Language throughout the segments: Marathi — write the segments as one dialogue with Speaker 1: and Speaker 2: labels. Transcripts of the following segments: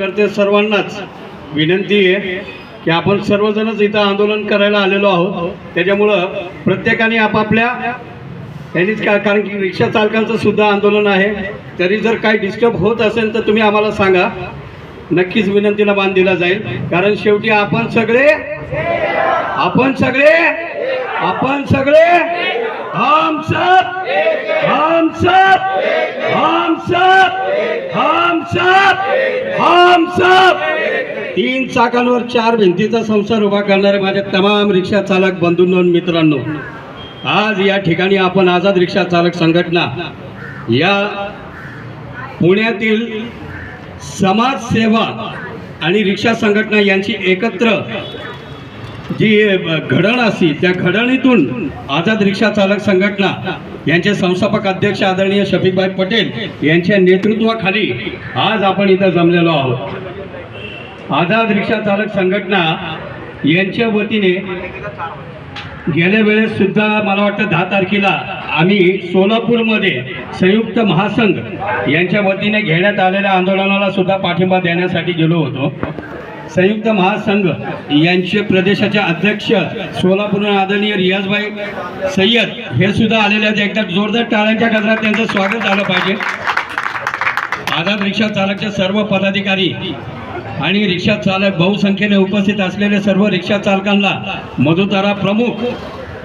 Speaker 1: करते सर्वांनाच विनंती आहे की आपण सर्वजणच इथं आंदोलन करायला आलेलो आहोत. त्याच्यामुळं प्रत्येकाने आपापल्या त्यांनीच का कारण की रिक्षा चालकांचं सुद्धा आंदोलन आहे. तरी जर काही डिस्टर्ब होत असेल तर तुम्ही आम्हाला सांगा. नक्कीच विनंतीला मान दिला जाईल. कारण शेवटी आपण सगळे आपण सगळे आपण सगळे हम सब हम सब हम सब हम सब हम सब तीन चाकांवर चार भिंतीचा संसार उभा करणारे माझे तमाम रिक्षा चालक बंधूंनो मित्रांनो आज या ठिकाणी आपण आझाद रिक्षा चालक संघटना या पुण्यातील समाजसेवा आणि रिक्षा संघटना यांची एकत्र जी घडण असती त्या घडणीतून आझाद रिक्षा चालक संघटना यांचे संस्थापक अध्यक्ष आदरणीय शफीकभाई पटेल यांच्या नेतृत्वाखाली आज आपण इथं जमलेलो आहोत. आझाद रिक्षा चालक संघटना यांच्या वतीने गेल्या वेळेस सुद्धा मला वाटतं दहा तारखेला आम्ही सोलापूरमध्ये संयुक्त महासंघ यांच्या वतीने घेण्यात आलेल्या आंदोलनाला सुद्धा पाठिंबा देण्यासाठी गेलो होतो. संयुक्त महासंघ यांचे प्रदेशाचे अध्यक्ष सोलापूर आदरणीय रियाजभाई सय्यद हे सुद्धा आलेले आहेत. एकदा जोरदार टाळ्यांच्या गजरात त्यांचं स्वागत झालं पाहिजे. आझाद रिक्षा चालकचे सर्व पदाधिकारी आणि रिक्षा चालक बहुसंख्येने उपस्थित असलेले सर्व रिक्षा चालकांना मधुतारा प्रमुख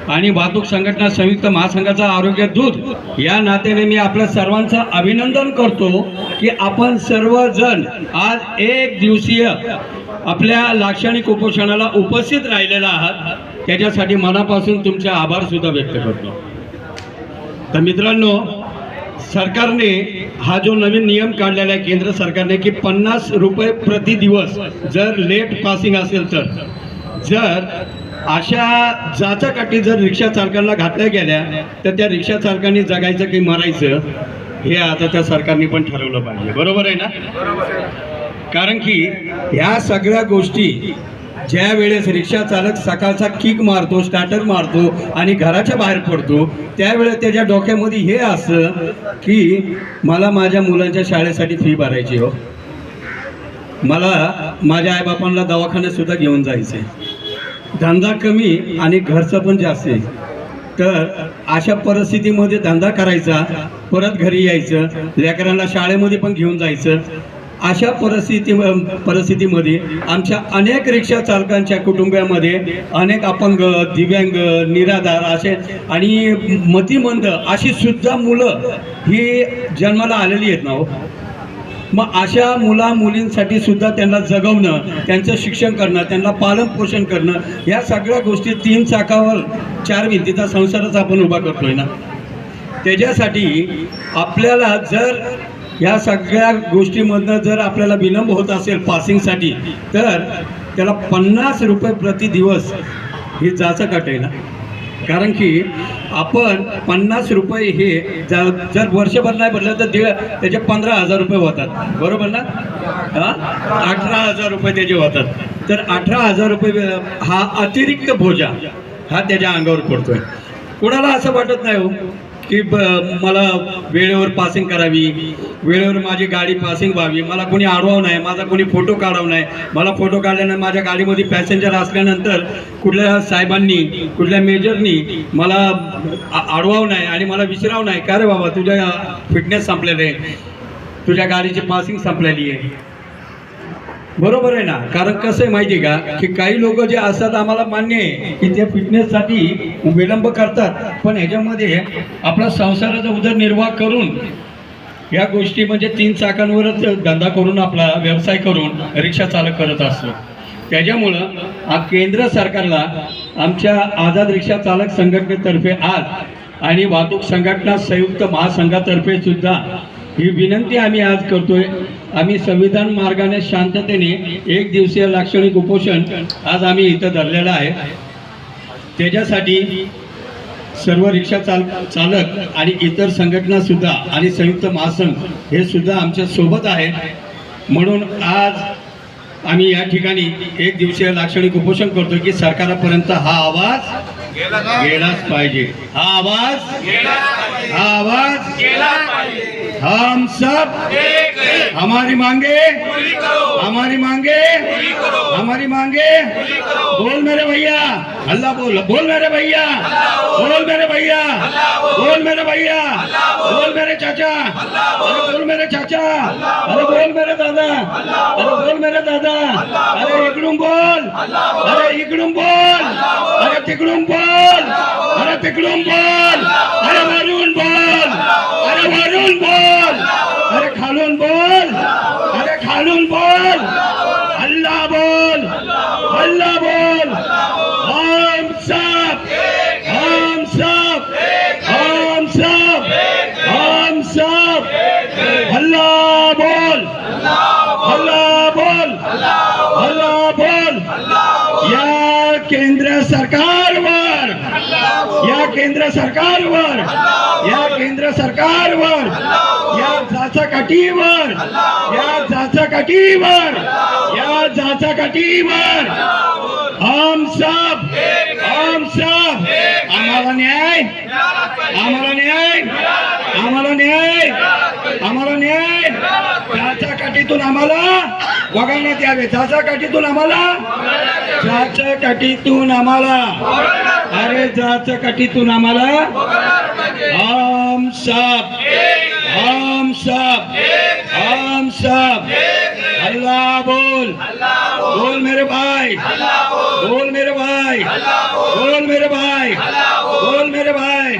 Speaker 1: आणि वाहतूक संघटना संयुक्त महासंघाचा आरोग्य दूत या नात्याने मी आपल्या सर्वांचं अभिनंदन करतो की आपण सर्वजण आज एक दिवसीय आपल्या लाक्षणिक उपोषणाला उपस्थित राहिलेला आहात त्याच्यासाठी मनापासून तुमचे आभार सुद्धा व्यक्त करतो. तर मित्रांनो सरकारने हा जो नवीन नियम काढलेला आहे केंद्र सरकारने की पन्नास रुपये प्रति दिवस जर लेट पासिंग असेल तर जर अशा जाचाकाठी जर रिक्षा चालकांना घातल्या गेल्या तर त्या रिक्षा चालकांनी जगायचं की मरायचं हे आता त्या सरकारने पण ठरवलं पाहिजे. बरोबर आहे ना? कारण की ह्या सगळ्या गोष्टी ज्या वेळेस रिक्षा चालक सकाळचा किक मारतो स्टार्टर मारतो आणि घराच्या बाहेर पडतो त्यावेळेस त्याच्या डोक्यामध्ये हे असं की मला माझ्या मुलांच्या शाळेसाठी फी भरायची हो. मला माझ्या आईबापांना दवाखान्यात सुद्धा घेऊन जायचं आहे धंदा कमी आणि घरचं पण जास्त तर अशा परिस्थितीमध्ये धंदा करायचा परत घरी यायचं लेकरांना शाळेमध्ये पण घेऊन जायचं अशा परिस्थिती परिस्थितीमध्ये आमच्या अनेक रिक्षा चालकांच्या कुटुंबामध्ये अनेक अपंग दिव्यांग निराधार असे आणि मतिमंद अशी सुद्धा मुलं ही जन्माला आलेली आहेत ना हो. मग अशा मुला मुलींसाठी सुद्धा त्यांना जगवणं त्यांचं शिक्षण करणं त्यांना पालन पोषण करणं या सगळ्या गोष्टी तीन चाकावर चार भिंतीचा संसारच आपण उभा करतोय ना. त्याच्यासाठी आपल्याला जर या सगळ्या गोष्टीमधनं जर आपल्याला विलंब होत असेल पासिंगसाठी तर त्याला पन्नास रुपये प्रति दिवस हे जाचं काटेल ना. कारण की आपण पन्नास रुपये हे जर जर वर्षभर नाही भरलं तर दीड त्याचे पंधरा हजार रुपये होतात. बरोबर ना? हां? अठरा हजार रुपये त्याचे होतात. तर अठरा हजार रुपये हा अतिरिक्त भोजा हा त्याच्या अंगावर पडतोय. कुणाला असं वाटत नाही हो? की मला वेळेवर पासिंग करावी वेळेवर माझी गाडी पासिंग व्हावी. मला कोणी अडवाव नाही माझा कोणी फोटो काढावं नाही. मला फोटो काढल्यानंतर माझ्या गाडीमध्ये पॅसेंजर असल्यानंतर कुठल्या साहेबांनी कुठल्या मेजरनी मला आ- अडवाव नाही आणि मला विचराव नाही. का रे बाबा तुझ्या फिटनेस संपलेलं आहे. तुझ्या गाडीची पासिंग संपलेली आहे. बरोबर आहे ना? कारण कसं आहे माहिती आहे का? की काही लोक जे असतात आम्हाला मान्य आहे की ते फिटनेससाठी विलंब करतात. पण ह्याच्यामध्ये आपला संसाराचा उदरनिर्वाह करून या गोष्टी म्हणजे तीन चाकांवरच धंदा करून आपला व्यवसाय करून रिक्षा चालक करत असतो. त्याच्यामुळं हा केंद्र सरकारला आमच्या आझाद रिक्षा चालक संघटनेतर्फे आज आणि वाहतूक संघटना संयुक्त महासंघातर्फे सुद्धा ही विनंती आम्ही आज करतोय. आम्ही संविधान मार्गाने शांततेने एक दिवसीय लाक्षणिक उपोषण आज आम्ही इथं धरलेलं आहे. त्याच्यासाठी सर्व रिक्षा चाल चालक आणि इतर संघटना सुद्धा आणि संयुक्त महासंघ हे सुद्धा आमच्यासोबत आहेत. म्हणून आज आम्ही या ठिकाणी एक दिवसीय लाक्षणिक उपोषण करतो की सरकारापर्यंत हा आवाज गेलाच पाहिजे. हा आवाज हा आवाज हम सब हमारी मांगे हमारी मांगे हमारी मांगे। बोल मेरे भैया अल्लाह बोल बोल मेरे भैया बोल मेरे भैया बोल मेरे भैया बोल मेरे चाचा अरे बोल मेरे चाचा अरे बोल मेरे दादा अरे बोल मेरे दादा अरे इकडून बोल अरे इकडून बोल अरे तिकडून बोल अरे तिकडून बोल अरे मारू वरून बोल. अरे खालून बोल. अरे खालून बोल. अल्लाह बोल. अल्लाह बोल. ओम सब. ओम सब. ओम सब. ओम सब. अल्लाह बोल. अल्लाह बोल. अल्लाह बोल. या केंद्र सरकारवर. या केंद्र सरकारवर. केंद्र सरकारवर या जाचाकाठीवर या जाचाकाठीवर या जाचाकाठीवर. हम सब हम सब आम्हाला न्याय आम्हाला न्याय आम्हाला न्याय आम्हाला न्याय. जाचाकाठीतून आम्हाला वगळण्यात यावे. जाचाकाठीतून आम्हाला जाचाकाठीतून आम्हाला. अरे जाचाकाठीतून आम्हाला हम सब। हम सब। हम सब। अल्लाह बोल। बोल मेरे भाई। बोल मेरे भाई। बोल मेरे भाई। बोल मेरे भाई।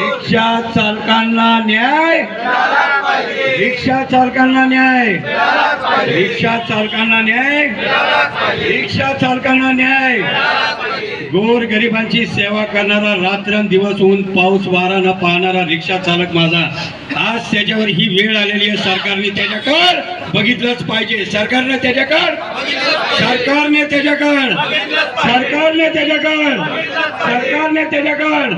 Speaker 1: रिक्षा चालकांना न्याय। रिक्षा चालकांना न्याय। रिक्षा चालकांना न्याय। रिक्षा चालकांना न्याय। गोर गरिबांची सेवा करणारा रात्रंदिवस होऊन पाऊस वारा न पाहणारा रिक्षा चालक माझा. आज त्याच्यावर ही वेळ आलेली आहे सरकारने त्याच्याकड बघितलंच पाहिजे. सरकारने त्याच्याकड सरकारने त्याच्याकड. सरकारने त्याच्याकड. सरकारने त्याच्याकड.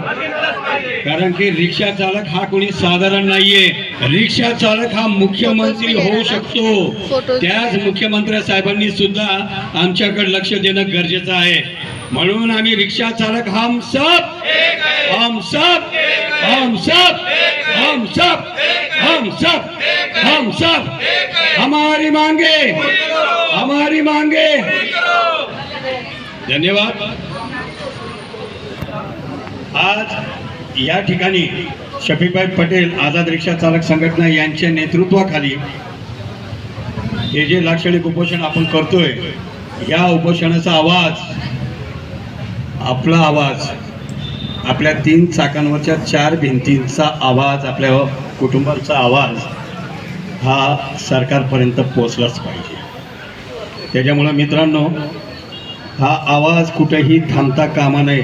Speaker 1: कारण की रिक्षा चालक हा कोणी साधारण नाहीये. रिक्षा चालक हा मुख्यमंत्री होऊ शकतो. त्याच मुख्यमंत्री साहेबांनी सुद्धा आमच्याकडे लक्ष देणं गरजेचं आहे. म्हणून आम्ही रिक्षा चालक हम सब हम सब हम सब हम सब हम सब हम सब हमारी मांगे. हमारी मांगे। धन्यवाद। आज या ठिकाणी शफीभाई पटेल आझाद रिक्षा चालक संघटना यांच्या नेतृत्वाखाली हे जे लाक्षणिक उपोषण आपण करतोय या उपोषणाचा आवाज आपला आवाज आपल्या तीन चाकांवरच्या चार भिंतींचा आवाज आपल्या कुटुंबाचा आवाज हा सरकारपर्यंत पोचलाच पाहिजे. त्याच्यामुळं मित्रांनो हा आवाज कुठेही थांबता कामा नये.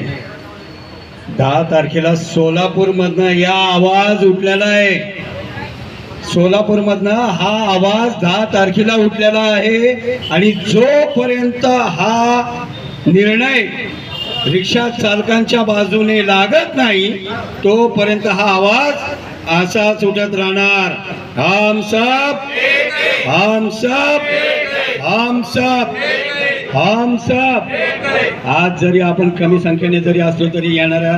Speaker 1: दहा तारखेला सोलापूरमधनं या आवाज उठलेला आहे. सोलापूरमधनं हा आवाज दहा तारखेला उठलेला आहे आणि जोपर्यंत हा निर्णय रिक्षा चालकांच्या बाजूने लागत नाही तोपर्यंत हा आवाज असाच उठत राहणार. हम आमसाप हम सब हम सब आज जरी आपण कमी संख्येने जरी असलो तरी येणाऱ्या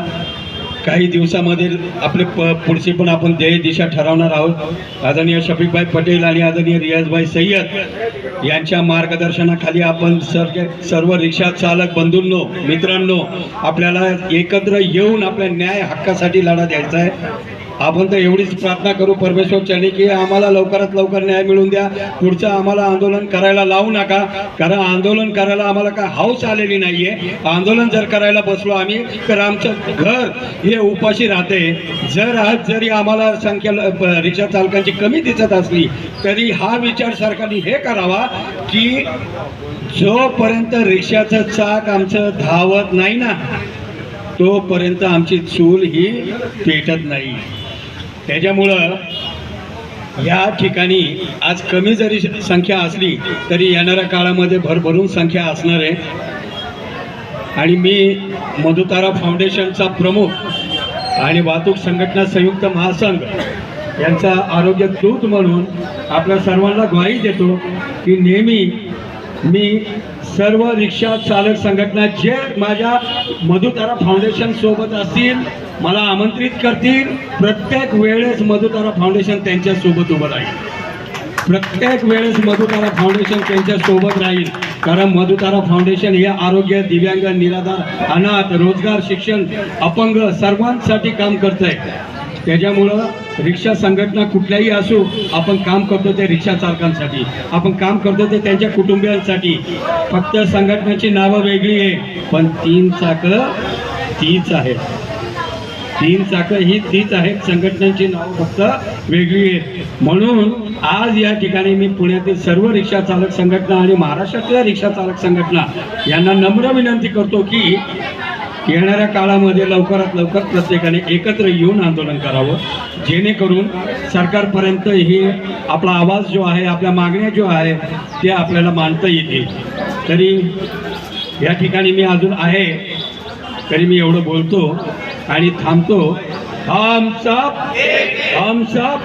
Speaker 1: काही दिवसामध्ये आपले प पुढची पण आपण ध्येय दिशा ठरवणार आहोत. आदरणीय शफीकभाई पटेल आणि आदरणीय रियाजभाई सय्यद यांच्या मार्गदर्शनाखाली आपण सर सर्व रिक्षा चालक बंधूंनो मित्रांनो आपल्याला एकत्र येऊन आपल्या न्याय हक्कासाठी लढा द्यायचा आहे. आपण तर एवढीच प्रार्थना करू परमेश्वर चरणी की आम्हाला लवकरात लवकर न्याय मिळून द्या. पुढचं आम्हाला आंदोलन करायला लावू नका. कारण आंदोलन करायला आम्हाला काय हौस आलेली नाहीये. आंदोलन जर करायला बसलो आम्ही तर आमचं घर हे उपाशी राहते. जर आज जरी आम्हाला संख्या रिक्षा चालकांची कमी दिसत असली तरी हा विचार सरकारने हे करावा की जोपर्यंत रिक्षाचं चाक आमचं धावत नाही ना तोपर्यंत आमची चूल ही पेटत नाही. त्याच्यामुळं या ठिकाणी आज कमी जरी संख्या असली तरी येणाऱ्या काळामध्ये भरभरून संख्या असणार आहे. आणि मी मधुतारा फाउंडेशनचा प्रमुख आणि वाहतूक संघटना संयुक्त महासंघ यांचा आरोग्य दूत म्हणून आपल्या सर्वांना ग्वाही देतो की नेहमी मी सर्व रिक्षा चालक संघटना जे माझ्या मधुतारा फाउंडेशन सोबत असतील मला आमंत्रित करतील. प्रत्येक वेळेस मधुतारा फाउंडेशन त्यांच्यासोबत उभं राहील. प्रत्येक वेळेस मधुतारा फाउंडेशन त्यांच्यासोबत राहील. कारण मधुतारा फाउंडेशन हे आरोग्य दिव्यांग निराधार अनाथ रोजगार शिक्षण अपंग सर्वांसाठी काम करत आहे त्याच्यामुळं रिक्षा संघटना कुठल्याही असो आपण काम करतो ते रिक्षा चालकांसाठी. आपण काम करतो ते त्यांच्या कुटुंबियांसाठी. फक्त संघटनेची नावं वेगळी आहे पण तीन चाकं तीच आहेत. तीन चाकं ही तीच आहेत. संघटनांची नावं फक्त वेगळी आहेत. म्हणून आज या ठिकाणी मी पुण्यातील सर्व रिक्षा चालक संघटना आणि महाराष्ट्रातल्या रिक्षा चालक संघटना यांना नम्र विनंती करतो की येणाऱ्या काळामध्ये लवकरात लवकर प्रत्येकाने एकत्र येऊन आंदोलन करावं. जेणेकरून सरकारपर्यंत ही आपला आवाज जो आहे आपल्या मागण्या जो आहे ते आपल्याला मांडता येतील. तरी या ठिकाणी मी अजून आहे तरी मी एवढं बोलतो. आणि थांबतो. हम सब हम सब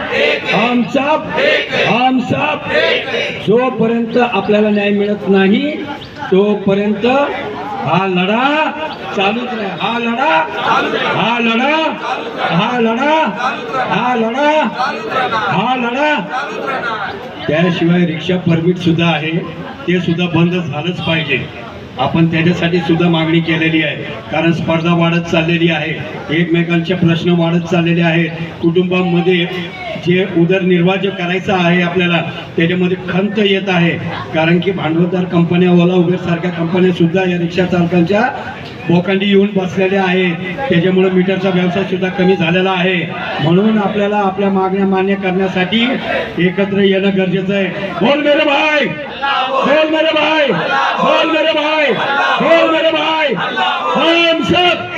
Speaker 1: हम सब हम सब जोपर्यंत आपल्याला न्याय मिळत नाही तोपर्यंत हा लढा चालूच नाही हा लढा हा लढा हा लढा हा लढा हा लढा. त्याशिवाय रिक्षा परमिट सुद्धा आहे. ते सुद्धा बंद झालंच पाहिजे. आपण त्याच्यासाठी सुद्धा मागणी केलेली आहे. कारण स्पर्धा वाढत चाललेली आहे. एकमेकांचे प्रश्न वाढत चाललेले आहेत. कुटुंबामध्ये जे उदरनिर्वाह जे करायचा आहे आपल्याला त्याच्यामध्ये खंत येत आहे. कारण की भांडवलदार कंपन्या ओला उबेर सारख्या कंपन्या सुद्धा या रिक्षा चालकांच्या बोकांडी येऊन बसलेल्या आहेत. त्याच्यामुळे मीटरचा व्यवसाय सुद्धा कमी झालेला आहे. म्हणून आपल्याला आपल्या मागण्या मान्य करण्यासाठी एकत्र येणं गरजेचं आहे. बोल मेरे भाई! बोल मेरे भाई बोल मेरे भाई बोल मेरे भाई हम सब